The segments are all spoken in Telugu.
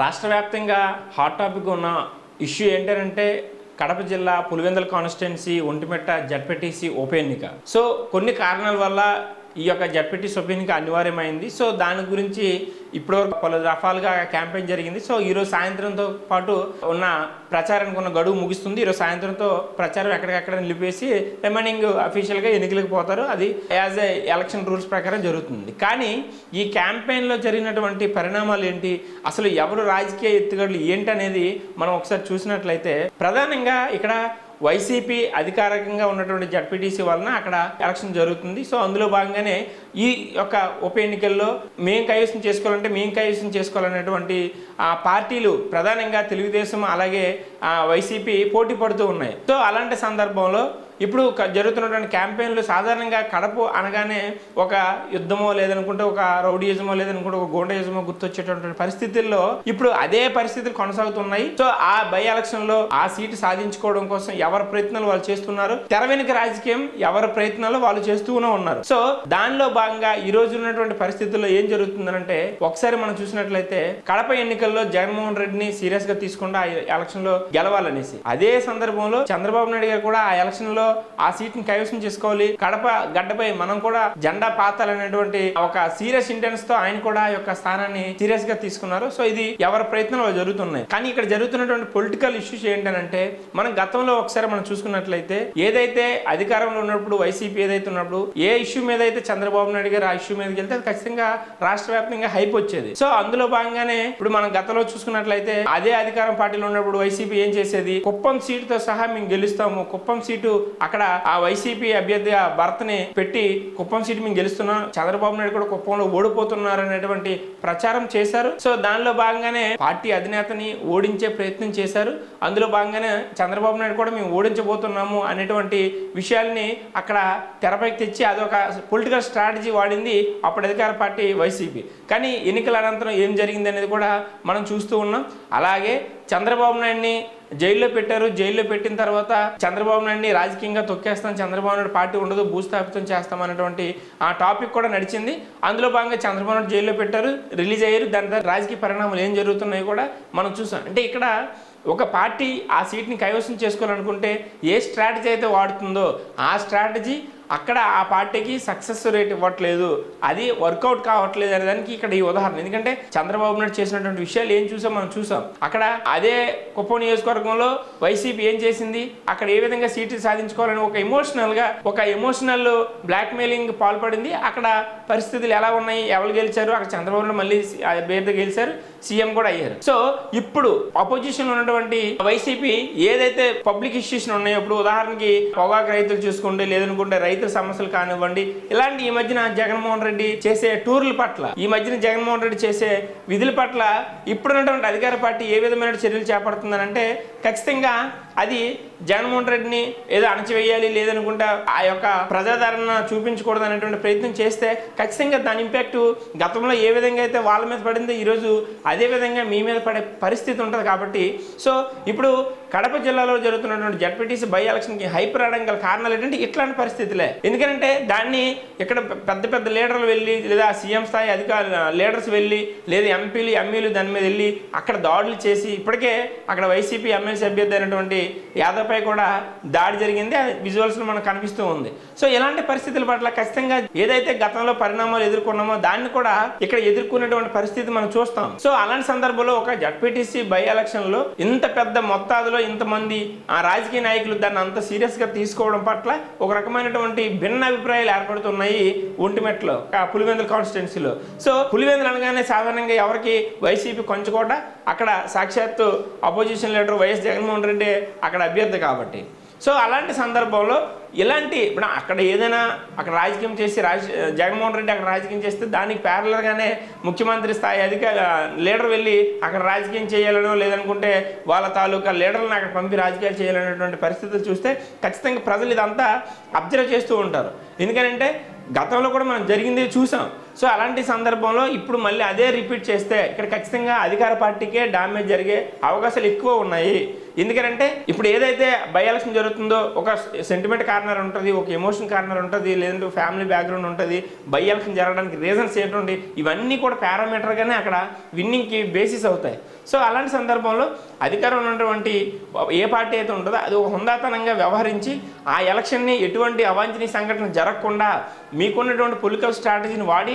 రాష్ట్ర వ్యాప్తంగా హాట్ టాపిక్ ఉన్న ఇష్యూ ఏంటంటే కడప జిల్లా పులివెందుల కాన్స్టిట్యున్సీ ఒంటిమిట్ట జడ్పెటీసీ ఉప ఎన్నిక. సో కొన్ని కారణాల వల్ల ఈ యొక్క జడ్పెటీసీ సభ్యునికి అనివార్యమైంది. సో దాని గురించి ఇప్పటివరకు పలు రకాలుగా క్యాంపెయిన్ జరిగింది. సో ఈరోజు సాయంత్రంతో పాటు ఉన్న ప్రచారానికి ఉన్న గడువు ముగుస్తుంది. ఈరోజు సాయంత్రంతో ప్రచారం ఎక్కడికక్కడ నిలిపేసి రిమైనింగ్ అఫీషియల్గా ఎన్నికలకు పోతారు. అది యాజ్ ఏ ఎలక్షన్ రూల్స్ ప్రకారం జరుగుతుంది. కానీ ఈ క్యాంపెయిన్లో జరిగినటువంటి పరిణామాలు ఏంటి? అసలు ఎవరు రాజకీయ ఎత్తుగడలు ఏంటి అనేది మనం ఒకసారి చూసినట్లయితే ప్రధానంగా ఇక్కడ వైసీపీ అధికారికంగా ఉన్నటువంటి జడ్పీటీసీ వలన అక్కడ ఎలక్షన్ జరుగుతుంది. సో అందులో భాగంగానే ఈ యొక్క ఉప ఎన్నికల్లో మేం కైవసం చేసుకోవాలంటే మేం కైవసం చేసుకోవాలనేటువంటి ఆ పార్టీలు ప్రధానంగా తెలుగుదేశం అలాగే వైసీపీ పోటీ పడుతూ ఉన్నాయి. సో అలాంటి సందర్భంలో ఇప్పుడు జరుగుతున్నటువంటి క్యాంపెయిన్లు సాధారణంగా కడప అనగానే ఒక యుద్ధమో లేదనుకుంటే ఒక రౌడీయిజమో లేదనుకుంటే ఒక గోండయిజమో గుర్తొచ్చేటటువంటి పరిస్థితుల్లో ఇప్పుడు అదే పరిస్థితులు కొనసాగుతున్నాయి. సో ఆ బై ఎలక్షన్లో ఆ సీటు సాధించుకోవడం కోసం ఎవరి ప్రయత్నాలు వాళ్ళు చేస్తున్నారు? తెర వెనుక రాజకీయం ఎవరి ప్రయత్నాలు వాళ్ళు చేస్తూనే ఉన్నారు. సో దానిలో భాగంగా ఈ రోజు ఉన్నటువంటి పరిస్థితుల్లో ఏం జరుగుతుందంటే ఒకసారి మనం చూసినట్లయితే కడప ఎన్నికల్లో జగన్మోహన్ రెడ్డిని సీరియస్గా తీసుకుండా ఆ ఎలక్షన్లో గెలవాలనేసి. అదే సందర్భంలో చంద్రబాబు నాయుడు గారు కూడా ఆ ఎలక్షన్లో ఆ సీట్ని కైవసం చేసుకోవాలి. కడప గడ్డపై మనం కూడా జెండా పాతాలనేటువంటి ఒక సీరియస్ ఇంటెన్స్తో ఆయన కూడా యొక్క స్థానాన్ని సీరియస్గా తీసుకున్నారు. సో ఇది ఎవరి ప్రయత్నాలు జరుగుతున్నాయి. కానీ ఇక్కడ జరుగుతున్నటువంటి పొలిటికల్ ఇష్యూస్ ఏంటంటే మనం గతంలో ఒకసారి మనం చూసుకున్నట్లయితే ఏదైతే అధికారంలో ఉన్నప్పుడు వైసీపీ ఏదైతే ఉన్నప్పుడు ఏ ఇష్యూ మీద అయితే చంద్రబాబు నాయుడు గారు ఆ ఇష్యూ మీదకి వెళ్తే అది ఖచ్చితంగా రాష్ట్ర వ్యాప్తంగా హైప్ వచ్చేది. సో అందులో భాగంగానే ఇప్పుడు మనం గతంలో చూసుకున్నట్లయితే అదే అధికారం పార్టీలో ఉన్నప్పుడు వైసీపీ ఏం చేసేది? కుప్పం సీటుతో సహా మేము గెలుస్తాము. కుప్పం సీటు అక్కడ ఆ వైసీపీ అభ్యర్థి ఆ భర్తని పెట్టి కుప్పం సీట్ మేము గెలుస్తున్నాం. చంద్రబాబు నాయుడు కూడా కుప్పంలో ఓడిపోతున్నారు అనేటువంటి ప్రచారం చేశారు. సో దానిలో భాగంగానే పార్టీ అధినేతని ఓడించే ప్రయత్నం చేశారు. అందులో భాగంగానే చంద్రబాబు నాయుడు కూడా మేము ఓడించబోతున్నాము అనేటువంటి విషయాల్ని అక్కడ తెరపైకి తెచ్చి అదొక పొలిటికల్ స్ట్రాటజీ వాడింది అప్పుడు అధికార పార్టీ వైసీపీ. కానీ ఎన్నికల అనంతరం ఏం జరిగింది అనేది కూడా మనం చూస్తూ ఉన్నాం. అలాగే చంద్రబాబు నాయుడిని జైల్లో పెట్టారు. జైల్లో పెట్టిన తర్వాత చంద్రబాబు నాయుడిని రాజకీయంగా తొక్కేస్తాం చంద్రబాబు నాయుడు పార్టీ ఉండదు భూస్థాపితం చేస్తాం అనేటువంటి ఆ టాపిక్ కూడా నడిచింది. అందులో భాగంగా చంద్రబాబు నాయుడు జైల్లో పెట్టారు రిలీజ్ అయ్యారు. దాని తర్వాత రాజకీయ పరిణామాలు ఏం జరుగుతున్నాయో కూడా మనం చూసాం. అంటే ఇక్కడ ఒక పార్టీ ఆ సీట్ని కైవసం చేసుకోవాలనుకుంటే ఏ స్ట్రాటజీ అయితే వాడుతుందో ఆ స్ట్రాటజీ అక్కడ ఆ పార్టీకి సక్సెస్ రేట్ ఇవ్వట్లేదు. అది వర్కౌట్ కావట్లేదు అనే దానికి ఇక్కడ ఈ ఉదాహరణ. ఎందుకంటే చంద్రబాబు నాయుడు చేసినటువంటి విషయాలు ఏం చూసాం? మనం చూసాం. అక్కడ అదే కుప్పం నియోజకవర్గంలో వైసీపీ ఏం చేసింది? అక్కడ ఏ విధంగా సీట్లు సాధించుకోవాలని ఒక ఎమోషనల్గా ఒక ఎమోషనల్ బ్లాక్ మెయిలింగ్ పాల్పడింది. అక్కడ పరిస్థితులు ఎలా ఉన్నాయి? ఎవరు గెలిచారు? అక్కడ చంద్రబాబు నాయుడు మళ్ళీ అభ్యర్థి గెలిచారు. సీఎం కూడా అయ్యారు. సో ఇప్పుడు అపోజిషన్ ఉన్నటువంటి వైసీపీ ఏదైతే పబ్లిక్ ఇష్యూస్ ఉన్నాయో ఇప్పుడు ఉదాహరణకి పొగాకు రైతులు చూసుకోండి లేదనుకుంటే రైతు రైతుల సమస్యలు కానివ్వండి ఇలాంటి ఈ మధ్యన జగన్మోహన్ రెడ్డి చేసే టూర్ల పట్ల ఈ మధ్యన జగన్మోహన్ రెడ్డి చేసే విధుల పట్ల ఇప్పుడున్నటువంటి అధికార పార్టీ ఏ విధమైన చర్యలు చేపడుతుందనంటే ఖచ్చితంగా అది జగన్మోహన్ రెడ్డిని ఏదో అణచివేయాలి లేదనుకుంటా ఆ యొక్క ప్రజాదరణ చూపించకూడదు అనేటువంటి ప్రయత్నం చేస్తే ఖచ్చితంగా దాని ఇంపాక్ట్ గతంలో ఏ విధంగా అయితే వాళ్ళ మీద పడిందో ఈరోజు అదే విధంగా మీ మీద పడే పరిస్థితి ఉంటుంది కాబట్టి. సో ఇప్పుడు కడప జిల్లాలో జరుగుతున్నటువంటి జడ్పీటీసీ బై ఎలక్షన్కి హైప్ రావడం గల కారణాలు ఏంటంటే ఇట్లాంటి పరిస్థితులే. ఎందుకంటే దాన్ని ఇక్కడ పెద్ద పెద్ద లీడర్లు వెళ్ళి లేదా సీఎం స్థాయి అధికారులు లీడర్స్ వెళ్ళి లేదా ఎంపీలు ఎమ్మెల్యేలు దాని మీద వెళ్ళి అక్కడ దాడులు చేసి ఇప్పటికే అక్కడ వైసీపీ ఎమ్మెల్సీ అభ్యర్థి అయినటువంటి యాదవ్పై కూడా దాడి జరిగింది. అది విజువల్స్ మనకు కనిపిస్తూ ఉంది. సో ఇలాంటి పరిస్థితుల పట్ల ఖచ్చితంగా ఏదైతే గతంలో పరిణామాలు ఎదుర్కొన్నామో దాన్ని కూడా ఇక్కడ ఎదుర్కొనేటువంటి పరిస్థితి మనం చూస్తాం. సో అలాంటి సందర్భంలో ఒక జడ్పీటీసీ బై ఎలక్షన్లో ఇంత పెద్ద మొత్తాదులో ఇంతమంది ఆ రాజకీయ నాయకులు దాన్ని అంత సీరియస్గా తీసుకోవడం పట్ల ఒక రకమైనటువంటి భిన్న అభిప్రాయాలు ఏర్పడుతున్నాయి ఒంటిమెట్లో పులివెందుల కాన్స్టిట్యున్సీలో సో పులివెందులు అనగానే సాధారణంగా ఎవరికి? వైసీపీ కొంచుకోట. అక్కడ సాక్షాత్తు opposition leader YS Jaganmohan Reddy అక్కడ అభ్యర్థి కాబట్టి. సో అలాంటి సందర్భంలో ఇలాంటి ఇప్పుడు అక్కడ ఏదైనా అక్కడ రాజకీయం చేసి రాజ జగన్మోహన్ రెడ్డి అక్కడ రాజకీయం చేస్తే దానికి ప్యారలర్గానే ముఖ్యమంత్రి స్థాయి అధికార లీడర్ వెళ్ళి అక్కడ రాజకీయం చేయాలనో లేదనుకుంటే వాళ్ళ తాలూకా లీడర్లను అక్కడ పంపి రాజకీయాలు చేయాలనేటువంటి పరిస్థితులు చూస్తే ఖచ్చితంగా ప్రజలు ఇదంతా అబ్జర్వ్ చేస్తూ ఉంటారు. ఎందుకంటే గతంలో కూడా మనం జరిగింది చూసాం. సో అలాంటి సందర్భంలో ఇప్పుడు మళ్ళీ అదే రిపీట్ చేస్తే ఇక్కడ ఖచ్చితంగా అధికార పార్టీకే డ్యామేజ్ జరిగే అవకాశాలు ఎక్కువ ఉన్నాయి. ఎందుకంటే ఇప్పుడు ఏదైతే బై ఎలక్షన్ జరుగుతుందో ఒక సెంటిమెంట్ కార్నర్ ఉంటుంది ఒక ఎమోషన్ కార్నర్ ఉంటుంది లేదంటే ఫ్యామిలీ బ్యాక్గ్రౌండ్ ఉంటుంది బై ఎలక్షన్ జరగడానికి రీజన్స్ ఏంటండి ఇవన్నీ కూడా పారామీటర్గానే అక్కడ విన్నింగ్కి బేసిస్ అవుతాయి. సో అలాంటి సందర్భంలో అధికారం ఉన్నటువంటి ఏ పార్టీ అయితే ఉంటుందో అది ఒక హుందాతనంగా వ్యవహరించి ఆ ఎలక్షన్ని ఎటువంటి అవాంఛనీయ సంఘటన జరగకుండా మీకున్నటువంటి పొలిటికల్ స్ట్రాటజీని వాడి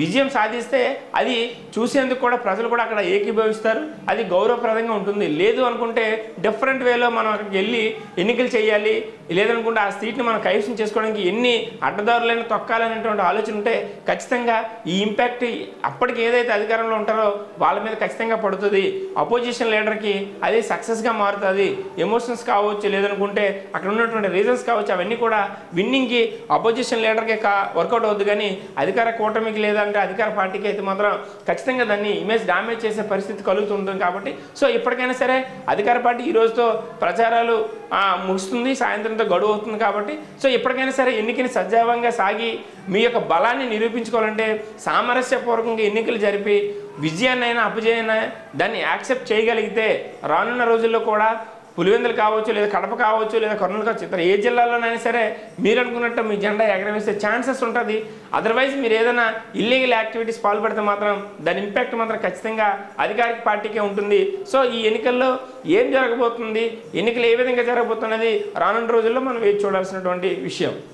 విజయం సాధిస్తే అది చూసేందుకు కూడా ప్రజలు కూడా అక్కడ ఏకీభవిస్తారు. అది గౌరవప్రదంగా ఉంటుంది. లేదు అనుకుంటే డిఫరెంట్ వేలో మనం అక్కడికి వెళ్ళి ఎన్నికలు చేయాలి. లేదనుకుంటే ఆ సీట్ని మనం కైవసం చేసుకోవడానికి ఎన్ని అడ్డదారులైన తొక్కాలనేటువంటి ఆలోచన ఉంటే ఖచ్చితంగా ఈ ఇంపాక్ట్ అప్పటికి ఏదైతే అధికారంలో ఉంటారో వాళ్ళ మీద ఖచ్చితంగా పడుతుంది. అపోజిషన్ లీడర్కి అది సక్సెస్గా మారుతుంది. ఎమోషన్స్ కావచ్చు లేదనుకుంటే అక్కడ ఉన్నటువంటి రీజన్స్ కావచ్చు అవన్నీ కూడా విన్నింగ్కి అపోజిషన్ లీడర్కి కా వర్కౌట్ అవుద్ది. కానీ అధికార కూటమికి లేదా అంటే అధికార పార్టీకి అయితే మాత్రం ఖచ్చితంగా దాన్ని ఇమేజ్ డామేజ్ చేసే పరిస్థితి కలుగుతుంటుంది కాబట్టి సో ఇప్పటికైనా సరే అధికార పార్టీ ఈ రోజుతో ప్రచారాలు ముగుస్తుంది సాయంత్రంతో గడువు అవుతుంది కాబట్టి సో ఇప్పటికైనా సరే ఎన్నికని సజావంగా సాగి మీ యొక్క బలాన్ని నిరూపించుకోవాలంటే సామరస్యపూర్వకంగా ఎన్నికలు జరిపి విజయాన్నైనా అపజయాన్ని దాన్ని యాక్సెప్ట్ చేయగలిగితే రానున్న రోజుల్లో కూడా పులివెందులు కావచ్చు లేదా కడప కావచ్చు లేదా కర్నూలు కావచ్చు ఇతర ఏ జిల్లాలోనైనా సరే మీరు అనుకున్నట్టు మీ జెండా ఎగరవేసే ఛాన్సెస్ ఉంటుంది. అదర్వైజ్ మీరు ఏదైనా ఇల్లీగల్ యాక్టివిటీస్ పాల్పడితే మాత్రం దాని ఇంపాక్ట్ మాత్రం ఖచ్చితంగా అధికారిక పార్టీకే ఉంటుంది. సో ఈ ఎన్నికల్లో ఏం జరగబోతుంది ఎన్నికలు ఏ విధంగా జరగబోతున్నది రానున్న రోజుల్లో మనం వేచి చూడాల్సినటువంటి విషయం.